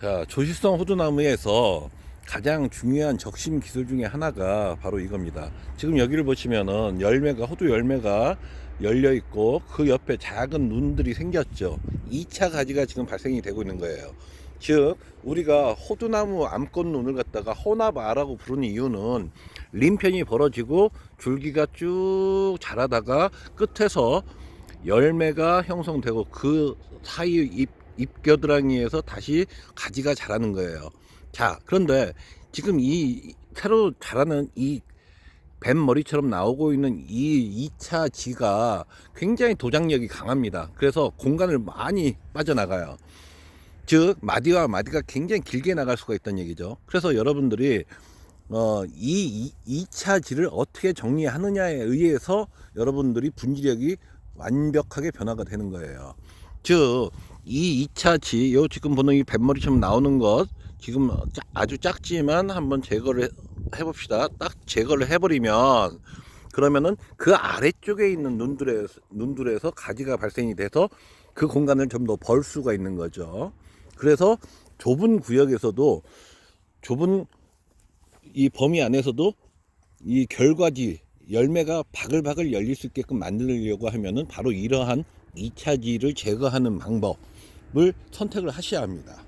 자, 조실성 호두나무에서 가장 중요한 적심 기술 중에 하나가 바로 이겁니다. 지금 여기를 보시면은 열매가, 호두 열매가 열려 있고 그 옆에 작은 눈들이 생겼죠. 2차 가지가 지금 발생이 되고 있는 거예요. 즉, 우리가 호두나무 암꽃 눈을 갖다가 호나바라고 부르는 이유는 림편이 벌어지고 줄기가 쭉 자라다가 끝에서 열매가 형성되고 그 사이 잎, 잎겨드랑이에서 다시 가지가 자라는 거예요. 자, 그런데 지금 이 새로 자라는 이 뱀머리처럼 나오고 있는 이 2차 지가 굉장히 도장력이 강합니다. 그래서 공간을 많이 빠져나가요. 즉, 마디와 마디가 굉장히 길게 나갈 수가 있다는 얘기죠. 그래서 여러분들이 어, 이 2차 지를 어떻게 정리하느냐에 의해서 여러분들이 분지력이 완벽하게 변화가 되는 거예요. 즉, 이 2차 지, 요 지금 보는 이 뱃머리처럼 나오는 것, 지금 짜- 아주 작지만 한번 제거를 해- 해봅시다. 딱 제거를 해버리면, 그러면은 그 아래쪽에 있는 눈들에, 눈들에서 가지가 발생이 돼서 그 공간을 좀 더 벌 수가 있는 거죠. 그래서 좁은 구역에서도 좁은 이 범위 안에서도 이 결과지 열매가 바글바글 열릴 수 있게끔 만들려고 하면은 바로 이러한 2차지를 제거하는 방법 을 선택을 하셔야 합니다.